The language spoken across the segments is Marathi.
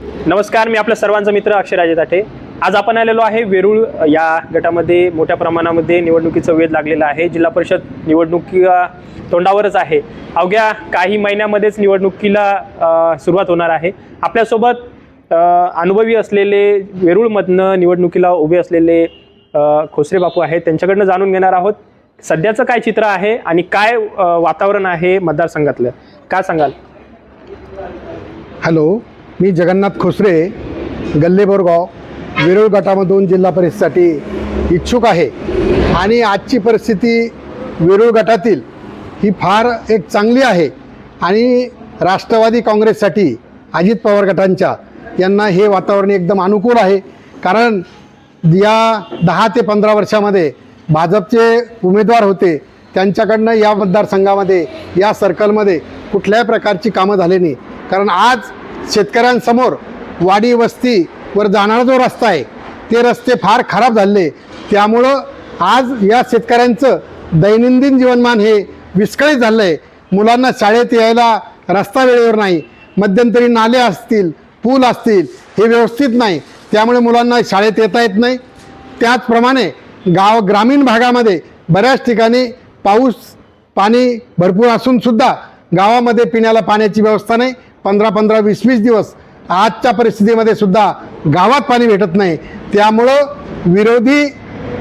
नमस्कार मी आपल्या सर्वांचा मित्र अक्षराजे ताठे. आज आपण आलेलो आहे वेरूळ या गटामध्ये. मोठ्या प्रमाणामध्ये निवडणुकीचं वेध लागलेला आहे. जिल्हा परिषद निवडणुकी तोंडावरच आहे. अवघ्या काही महिन्यामध्येच निवडणुकीला सुरुवात होणार आहे. आपल्यासोबत अनुभवी असलेले वेरूळमधनं निवडणुकीला उभे असलेले खोसरे बापू आहेत. त्यांच्याकडनं जाणून घेणार आहोत. सध्याचं काय चित्र आहे आणि काय वातावरण आहे मतदारसंघातलं? काय सांगाल? हॅलो. मी जगन्नाथ खोसरे गल्लेबोरगाव वेरूळ गटामधून जिल्हा परिषदेसाठी इच्छुक आहे. आणि आजची परिस्थिती वेरूळ गटातील ही फार एक चांगली आहे. आणि राष्ट्रवादी काँग्रेससाठी अजित पवार गटांच्या यांना हे वातावरण एकदम अनुकूल आहे. कारण या दहा ते पंधरा वर्षामध्ये भाजपचे उमेदवार होते. त्यांच्याकडनं या मतदारसंघामध्ये या सर्कलमध्ये कुठल्याही प्रकारची कामं झाली नाही. कारण आज शेतकऱ्यांसमोर वाडी वस्तीवर जाणारा जो रस्ता आहे ते रस्ते फार खराब झाले. त्यामुळं आज या शेतकऱ्यांचं दैनंदिन जीवनमान हे विस्कळीत झालं आहे मुलांना शाळेत यायला रस्ता वेळेवर नाही. मध्यंतरी नाले असतील पूल असतील हे व्यवस्थित नाही. त्यामुळे मुलांना शाळेत येता येत नाही. त्याचप्रमाणे गाव ग्रामीण भागामध्ये बऱ्याच ठिकाणी पाऊस पाणी भरपूर असूनसुद्धा गावामध्ये पिण्याला पाण्याची व्यवस्था नाही. पंधरा पंधरा वीस वीस दिवस आजच्या परिस्थितीमध्ये सुद्धा गावात पाणी भेटत नाही. त्यामुळं विरोधी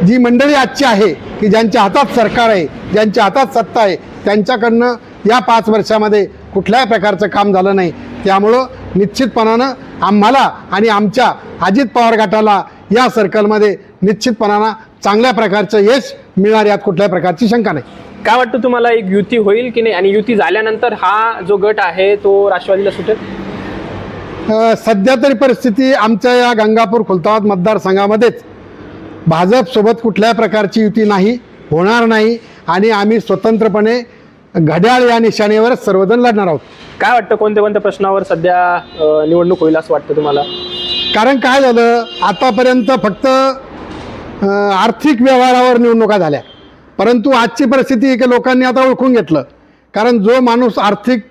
जी मंडळी आजची आहे की ज्यांच्या हातात सरकार आहे ज्यांच्या हातात सत्ता आहे त्यांच्याकडनं या पाच वर्षामध्ये कुठल्याही प्रकारचं काम झालं नाही. त्यामुळं निश्चितपणानं आम्हाला आणि आमच्या अजित पवार गटाला या सर्कलमध्ये निश्चितपणानं चांगल्या प्रकारचं यश मिळणार यात कुठल्याही प्रकारची शंका नाही. काय वाटतं तुम्हाला एक युती होईल की नाही? आणि युती झाल्यानंतर हा जो गट आहे तो राष्ट्रवादीला सुटेल? सध्या तरी परिस्थिती आमच्या या गंगापूर खुलताबाद मतदारसंघामध्येच. भाजपसोबत कुठल्याही प्रकारची युती नाही होणार नाही आणि आम्ही स्वतंत्रपणे घड्याळ या निशाणीवरच सर्वजण लढणार आहोत. काय वाटतं कोणत्या कोणत्या प्रश्नावर सध्या निवडणूक होईल असं वाटतं तुम्हाला? कारण काय झालं आतापर्यंत फक्त आर्थिक व्यवहारावर निवडणुका झाल्या. परंतु आजची परिस्थिती आहे की लोकांनी आता ओळखून घेतलं. कारण जो माणूस आर्थिक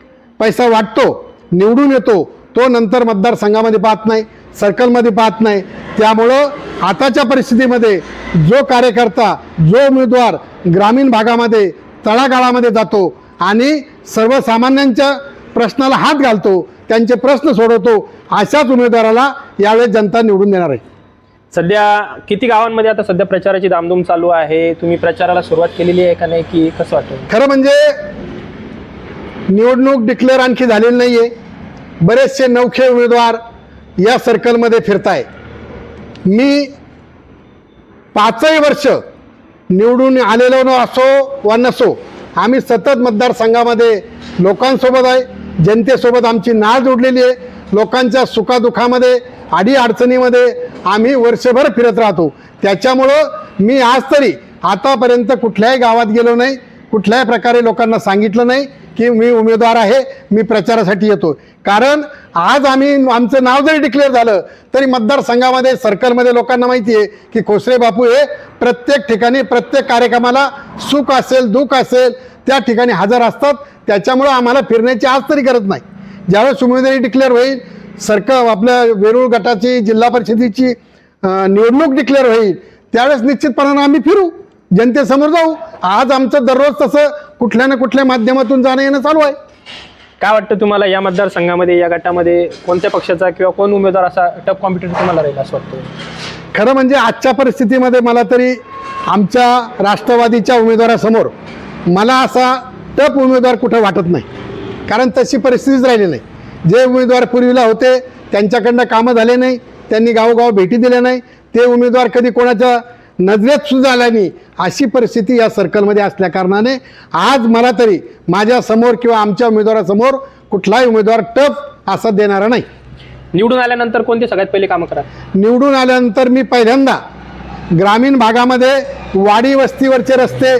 पैसा वाटतो निवडून येतो तो नंतर मतदारसंघामध्ये पाहत नाही सर्कलमध्ये पाहत नाही. त्यामुळं आताच्या परिस्थितीमध्ये जो कार्यकर्ता जो उमेदवार ग्रामीण भागामध्ये तळागाळामध्ये जातो आणि सर्वसामान्यांच्या प्रश्नाला हात घालतो त्यांचे प्रश्न सोडवतो अशाच उमेदवाराला यावेळेस जनता निवडून देणार आहे. सध्या किती गावांमध्ये आता सध्या प्रचाराची दामधूम चालू आहे? तुम्ही प्रचाराला सुरुवात केलेली आहे का नाही की कसं वाटतं खरं म्हणजे निवडणूक डिक्लेअर आणखी झालेली नाही आहे बरेचसे नवखे उमेदवार या सर्कलमध्ये फिरताय. मी पाचही वर्ष निवडून आलेलो न असो वा नसो आम्ही सतत मतदारसंघामध्ये लोकांसोबत आहे. जनतेसोबत आमची नाळ जोडलेली आहे. लोकांच्या सुखादुखामध्ये अडीअडचणीमध्ये आम्ही वर्षभर फिरत राहतो. त्याच्यामुळं मी आज तरी आतापर्यंत कुठल्याही गावात गेलो नाही कुठल्याही प्रकारे लोकांना सांगितलं नाही की मी उमेदवार आहे मी प्रचारासाठी येतो. कारण आज आम्ही आमचं नाव जरी डिक्लेअर झालं तरी मतदारसंघामध्ये सर्कलमध्ये लोकांना माहिती आहे की खोसरे बापू हे प्रत्येक ठिकाणी प्रत्येक कार्यक्रमाला सुख असेल दुःख असेल त्या ठिकाणी हजर असतात. त्याच्यामुळं आम्हाला फिरण्याची आज तरी गरज नाही. ज्यावेळेस उमेदवारी डिक्लेअर होईल सरकार आपल्या वेरूळ गटाची जिल्हा परिषदेची निवडणूक डिक्लेअर होईल त्यावेळेस निश्चितपणानं आम्ही फिरू जनतेसमोर जाऊ. आज आमचं दररोज तसं कुठल्या ना कुठल्या माध्यमातून जाणं येणं चालू आहे. काय वाटतं तुम्हाला या मतदारसंघामध्ये या गटामध्ये कोणत्या पक्षाचा किंवा कोण उमेदवार असा टफ कॉम्पिटिटर तुम्हाला राहील असं वाटतं? खरं म्हणजे आजच्या परिस्थितीमध्ये मला तरी आमच्या राष्ट्रवादीच्या उमेदवारासमोर मला असा टप उमेदवार कुठं वाटत नाही. कारण तशी परिस्थितीच राहिली नाही. जे उमेदवार पूर्वीला होते त्यांच्याकडनं कामं झाले नाही त्यांनी गावोगाव भेटी दिल्या नाही ते उमेदवार कधी कोणाच्या नजरेत सुद्धा आला नाही अशी परिस्थिती या सर्कलमध्ये असल्या कारणाने आज मला तरी माझ्यासमोर किंवा आमच्या उमेदवारासमोर कुठलाही उमेदवार टप असा देणारा नाही. निवडून आल्यानंतर कोणते सगळ्यात पहिले कामं करा? निवडून आल्यानंतर मी पहिल्यांदा ग्रामीण भागामध्ये वाडी वस्तीवरचे रस्ते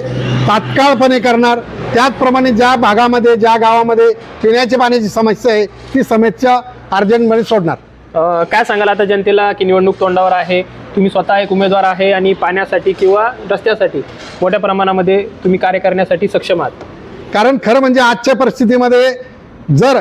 तात्काळपणे करणार त्याचप्रमाणे ज्या भागामध्ये ज्या गावामध्ये पिण्याच्या पाण्याची समस्या आहे ती समस्या अर्जंटमध्ये सोडणार. अ, काय सांगाल आता जनतेला की निवडणूक तोंडावर आहे तुम्ही स्वतः एक उमेदवार आहे आणि पाण्यासाठी किंवा रस्त्यासाठी मोठ्या प्रमाणामध्ये तुम्ही कार्य करण्यासाठी सक्षम आहात? कारण खरं म्हणजे आजच्या परिस्थितीमध्ये जर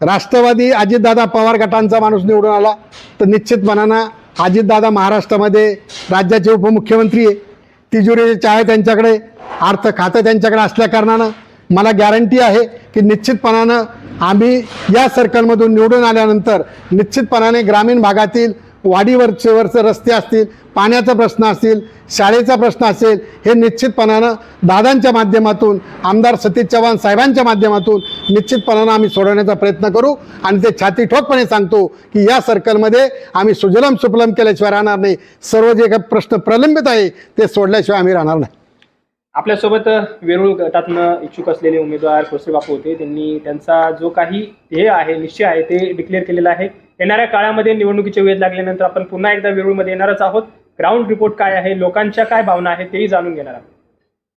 राष्ट्रवादी अजितदादा पवार गटांचा माणूस निवडून आला तर निश्चितपणानं अजितदादा महाराष्ट्रामध्ये राज्याचे उपमुख्यमंत्री आहे. तिजोरीचे चाहे त्यांच्याकडे अर्थ खातं त्यांच्याकडे असल्याकारणानं मला गॅरंटी आहे की निश्चितपणानं आम्ही या सर्कलमधून निवडून आल्यानंतर निश्चितपणाने ग्रामीण भागातील वाडीवरचे वरचे रस्ते असतील पाण्याचा प्रश्न असतील शाळेचा प्रश्न असेल हे निश्चितपणानं दादांच्या माध्यमातून आमदार सतीश चव्हाण साहेबांच्या माध्यमातून निश्चितपणानं आम्ही सोडवण्याचा प्रयत्न करू. आणि ते छाती ठोकपणे सांगतो की या सर्कलमध्ये आम्ही सुजलम सुफलम केल्याशिवाय राहणार नाही. सर्व जे काही प्रश्न प्रलंबित आहे ते सोडल्याशिवाय आम्ही राहणार नाही. आपल्यासोबत वेरूळ गटातनं इच्छुक असलेले उमेदवार खोसे बापू होते. त्यांनी त्यांचा जो काही ध्येय आहे निश्चय आहे ते डिक्लेअर केलेला आहे. येणाऱ्या काळामध्ये निवडणुकीचे वेध लागल्यानंतर आपण पुन्हा एकदा वेरूळमध्ये येणारच आहोत. ग्राउंड रिपोर्ट काय आहे लोकांच्या काय भावना आहेत तेही जाणून घेणार आहोत.